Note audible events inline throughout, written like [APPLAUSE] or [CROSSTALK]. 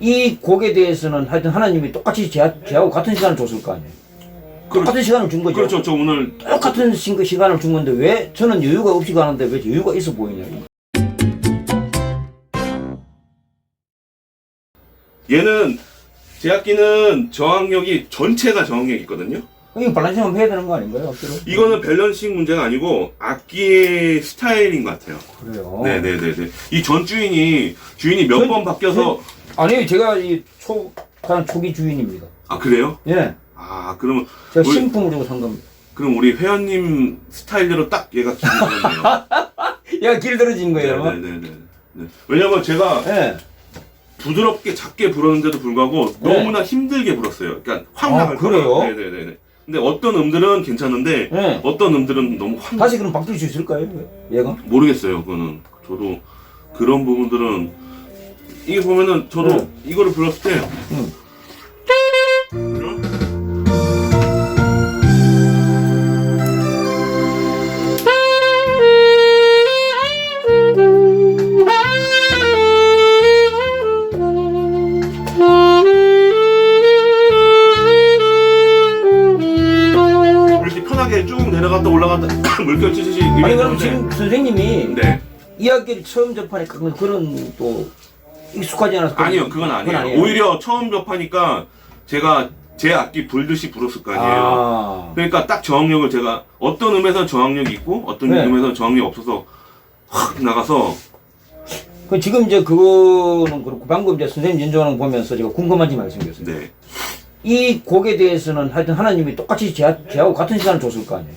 이 곡에 대해서는 하여튼 하나님이 똑같이 제, 제하고 같은 시간을 줬을 거 아니에요. 똑같은 시간을 준 거죠. 그렇죠. 저 오늘 똑같은 시- 그 시간을 준 건데 왜 저는 여유가 없이 가는데 왜 여유가 있어 보이냐. 얘는 제 악기는 저항력이 전체가 저항력이 있거든요. 이거 밸런싱 한번 해야 되는 거 아닌가요? 억지로? 이거는 밸런싱 문제가 아니고 악기의 스타일인 것 같아요. 그래요. 네네네네. 이 전 주인이 주인이 몇 전- 번 바뀌어서 아니 제가 이초 가장 초기 주인입니다. 아 그래요? 예. 아 그러면 제가 우리- 신품을 주고 산 겁니다. 그럼 우리 회원님 스타일대로 딱 얘가 기분이네요. [LAUGHS] 얘가 길들어진 거예요. 네네네. 네. 왜냐면 제가 예. 부드럽게 작게 불었는데도 불구하고 네. 너무나 힘들게 불었어요. 그러니까 확 아, 나갈 그래요? 거라. 네네네. 근데 어떤 음들은 괜찮은데 예. 어떤 음들은 너무 확 다시 그럼 바뀔 수 있을까요? 얘가? 모르겠어요. 그거는 저도 그런 부분들은 이게 보면은 저도 네. 이거를 불렀을 때 음. 편하게 쭉 내려갔다 올라갔다 [COUGHS] 물결 치듯이 아니 그럼 지금 선생님이 네 이야기를 처음 접하니까 그런 또 익숙하지 않아서 그런- 아니요 그건 아니에요. 오히려 처음 접하니까 제가 제 악기 불듯이 불었을 거 아니에요. 아. 그러니까 딱 저항력을 제가 어떤 음에서 저항력이 있고 어떤 네. 음에서 저항력이 없어서 확 나가서 그 지금 이제 그거는 그렇고 방금 이제 선생님 연주하는 거 보면서 제가 궁금한 점 말씀드렸어요. 네 이 곡에 대해서는 하여튼 하나님이 똑같이 제, 제하고 같은 시간을 줬을 거 아니에요.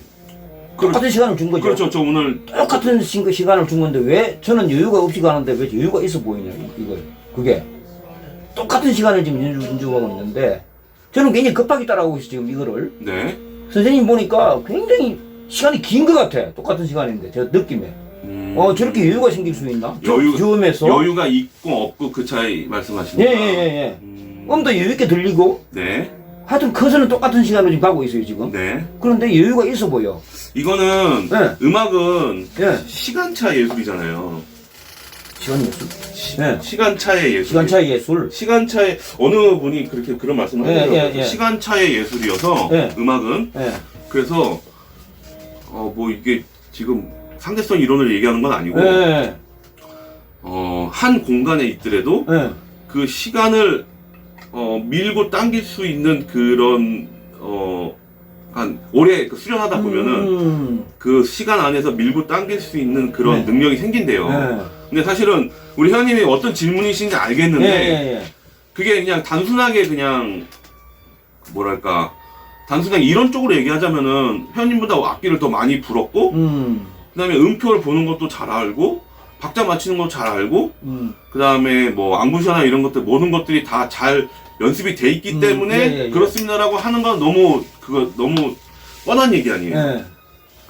똑같은 시간을 준 거죠. 그렇죠. 저 오늘 똑같은 시- 시간을 준 건데 왜 저는 여유가 없이 가는데 왜 여유가 있어 보이냐 이- 이거 그게. 똑같은 시간을 지금 연주, 연주하고 있는데 저는 굉장히 급하게 따라오고 있어요 지금 이거를. 네. 선생님 보니까 굉장히 시간이 긴 것 같아. 똑같은 시간인데 제 느낌에. 음, 어 저렇게 여유가 생길 수 있나? 여유- 저음에서. 여유가 있고 없고 그 차이 말씀하시니까 예예 예 예. 음, 음도 여유 있게 들리고. 네 하여튼 커서는 똑같은 시간으로 지금 가고 있어요 지금 네. 그런데 여유가 있어 보여 이거는 네. 음악은 예 시간차 예술이잖아요. 시간 예술 예 시간차의 예술. 시간차의 예술 시간차의 어느 분이 그렇게 그런 말씀을 예, 하더라고요. 예, 예. 시간차의 예술이어서 예. 음악은 예 그래서 어 뭐 이게 지금 상대성 이론을 얘기하는 건 아니고 예, 어한 공간에 있더라도 예. 그 시간을 어 밀고 당길 수 있는 그런 어 한 오래 그 수련하다 보면은 음, 그 시간 안에서 밀고 당길 수 있는 그런 네. 능력이 생긴대요. 예. 근데 사실은 우리 회원님이 어떤 질문이신지 예, 알겠는데 예, 예. 그게 그냥 단순하게 그냥 뭐랄까 단순하게 이론적으로 얘기하자면은 회원님보다 악기를 더 많이 불었고 음, 그다음에 음표를 보는 것도 잘 알고 박자 맞추는 거 잘 알고 음. 그다음에 뭐 앙부샤나 이런 것들 모든 것들이 다 잘 연습이 돼 있기 음, 때문에 예, 예, 예. 그렇습니다라고 하는 건 너무 그거 너무 뻔한 얘기 아니에요. 예.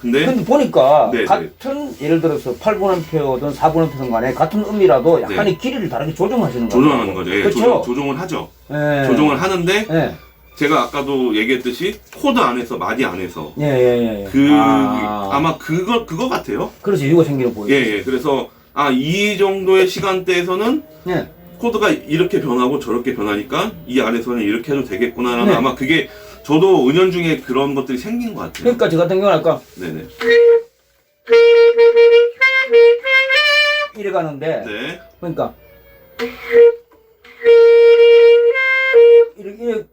근데 근데 보니까 네, 네. 같은 예를 들어서 8분음표든 4분음표든 간에 같은 음이라도 약간의 길이를 다르게 조정하시는 거예요. 네. 조정하는 거죠. 예, 그렇죠. 조정, 조정 을 하죠. 예. 조정을 하는데 예. 제가 아까도 얘기했듯이 코드 안에서 마디 안에서 예, 예, 예. 예. 그 아, 아... 마 그거 그거 같아요. 그래서 이유가 생기는 보여요. 예, 예. 그래서 아 이 정도의 시간대에서는 예. 코드가 이렇게 변하고 저렇게 변하니까 이 안에서는 이렇게 해도 되겠구나라는 네. 아마 그게 저도 은연중에 그런 것들이 생긴 것 같아요. 그러니까 저 같은 경우는 아까 네네. 이래 가는데 네. 그러니까 이렇게, 이렇게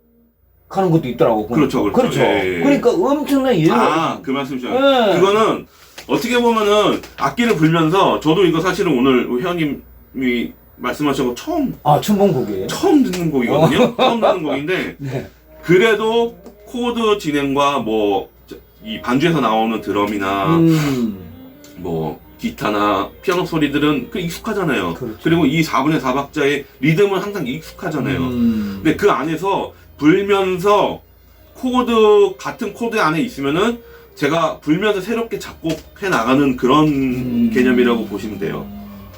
가는 것도 있더라고. 그렇죠, 그렇죠. 그렇죠. 예, 예. 그러니까 엄청난 여유가 아, 그 말씀이시죠. 예. 그거는 어떻게 보면은 악기를 불면서 저도 이거 사실은 오늘 회원님이 말씀하신 거 처음 아, 춘봉 곡이에요. 처음 듣는 곡이거든요. 처음 듣는 곡인데 [LAUGHS] 네. 그래도 코드 진행과 뭐 이 반주에서 나오는 드럼이나 음. 뭐 기타나 피아노 소리들은 그 익숙하잖아요. 그렇죠. 리고 이 4분의 4박자의 리듬은 항상 익숙하잖아요. 음. 근데 그 안에서 불면서 코드 같은 코드 안에 있으면은 제가 불면서 새롭게 작곡해 나가는 그런 음. 개념이라고 보시면 돼요.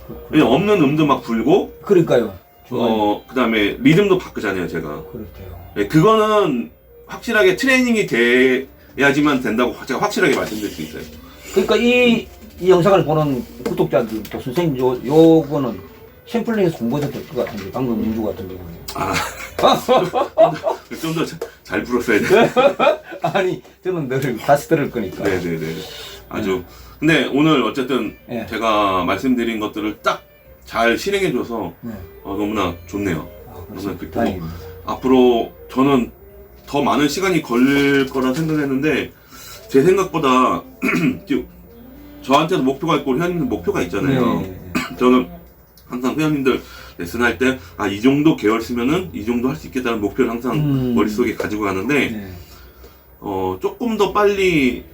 그렇군요. 그냥 없는 음도 막 불고 그러니까요. 어 그다음에 리듬도 바꾸잖아요, 제가. 그렇대요. 네, 그거는 확실하게 트레이닝이 돼야지만 된다고 제가 확실하게 말씀드릴 수 있어요. 그러니까 이, 이 영상을 보는 구독자들 또 선생님 요 요거는 샘플링에서 공부해도 될 것 같은데 방금 민주 같은 경우는 아, [LAUGHS] 좀더 잘 불었어야 돼. [LAUGHS] 아니 저는 늘 다시 들을 거니까 네네네. 아주. 근데 오늘 어쨌든 네. 제가 말씀드린 것들을 딱 잘 실행해줘서 네. 어, 너무나 좋네요. 아. 기쁘고 다행입니다 앞으로 저는 더 많은 시간이 걸릴 거라 생각했는데 제 생각보다 [CLEARS THROAT] 지금 저한테도 목표가 있고 회원님들 목표가 있잖아요. 네. [CLEARS THROAT] 저는 항상 회원님들 레슨 할 때 아 이 정도 계열 쓰면은 이 정도 할 수 있겠다는 목표를 항상 음. 머릿속에 가지고 가는데 네. 어 조금 더 빨리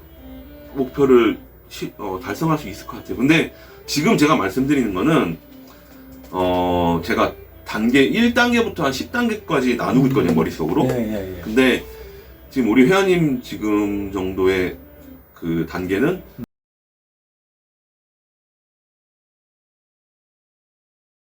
목표를 시- 어, 달성할 수 있을 것 같아요. 근데 지금 제가 말씀드리는 거는 어 제가 단계 1단계부터 한 10단계까지 나누고 있거든요 머릿속으로. 예, 예, 예. 근데 지금 우리 회원님 지금 정도의 그 단계는